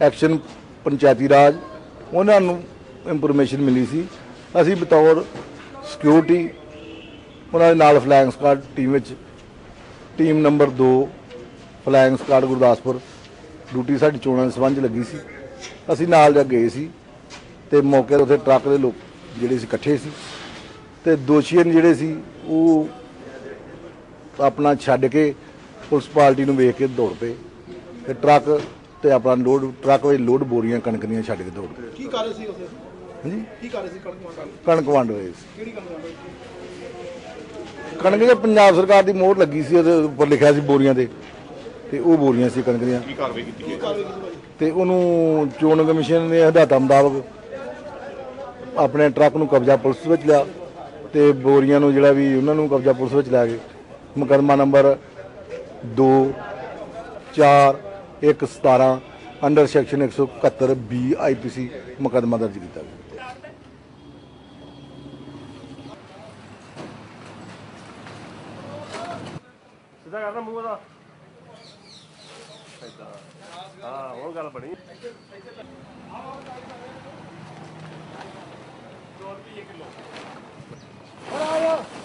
Action ਪੰਚਾਇਤੀ ਰਾਜ, ਉਹਨਾਂ ਨੂੰ ਇਨਫੋਰਮੇਸ਼ਨ ਮਿਲੀ ਸੀ। ਅਸੀਂ ਬਤੌਰ ਸਿਕਿਉਰਿਟੀ ਉਹਨਾਂ ਦੇ ਨਾਲ ਫਲੈਂਗ ਸਕਾਡ ਟੀਮ ਵਿੱਚ team number 2 flying squad Gurdaspur duty ਸਾਡੀ ਚੋਣਾਂ ਦੇ ਸੰਬੰਧ 'ਚ ਲੱਗੀ ਸੀ। ਅਸੀਂ ਨਾਲ ਜਾ ਗਏ ਸੀ ਤੇ ਮੌਕੇ ਤੇ ਉੱਥੇ ਟਰੱਕ ਦੇ ਲੋਕ ਜਿਹੜੇ ਸੀ ਇਕੱਠੇ ਸੀ ਤੇ ਦੋਸ਼ੀਆਂ ਜਿਹੜੇ ਸੀ ਉਹ ਆਪਣਾ ਛੱਡ ਕੇ ਪੁਲਿਸ ਪਾਰਟੀ ਨੂੰ ਵੇਖ ਕੇ ਦੌੜ ਪਏ ਤੇ ਟਰੱਕ ਤੇ ਆਪਣਾ ਲੋਡ ਟਰੱਕ ਵਿੱਚ ਲੋਡ ਬੋਰੀਆਂ ਕਣਕ ਦੀਆਂ ਛੱਡ ਕੇ ਦੌੜ ਪਏ ਕੀ ਕਰ ਰਹੇ ਸੀ ਉਸੇ ਹਾਂਜੀ? ਕੀ ਕਰ ਰਹੇ ਸੀ ਕਣਕ ਮੰਗਾਂ ਕਣਕ ਵੰਡ ਰਹੇ ਸੀ। ਕਿਹੜੀ ਕੰਪਨੀ ਕਣਕ ਦੇ ਪੰਜਾਬ ਸਰਕਾਰ ਦੀ ਮੋਹਰ ਲੱਗੀ ਸੀ ਉਹਦੇ ਉੱਪਰ ਲਿਖਿਆ ਸੀ ਬੋਰੀਆਂ ਤੇ ਤੇ ਉਹ ਬੋਰੀਆਂ ਸੀ ਕਣਕ ਦੀਆਂ ਕੀ ਕਾਰਵਾਈ ਕੀਤੀ ਭਾਈ ਤੇ ਉਹਨੂੰ ਚੋਣ ਕਮਿਸ਼ਨ ਨੇ ਹਦਾਇਤਾਂ ਮੁਤਾਬਕ ਆਪਣੇ ਟਰੱਕ ਨੂੰ ਕਬਜ਼ਾ ਪੁਲਿਸ ਵਿੱਚ ਲਿਆ ਤੇ ਬੋਰੀਆਂ ਨੂੰ ਜਿਹੜਾ ਵੀ ਉਹਨਾਂ ਨੂੰ ਕਬਜ਼ਾ ਪੁਲਿਸ ਵਿੱਚ ਲੈ ਗਏ। ਮੁਕੱਦਮਾ number 2 4 1 17 under section 171 B IPC ਮੁਕੱਦਮਾ ਦਰਜ ਕੀਤਾ ਗਿਆ। ਸਿੱਧਾ ਕਰਨਾ ਮੂੰਹ ਦਾ ਹਾਂ ਹੋਰ ਗੱਲ ਬਣੀ।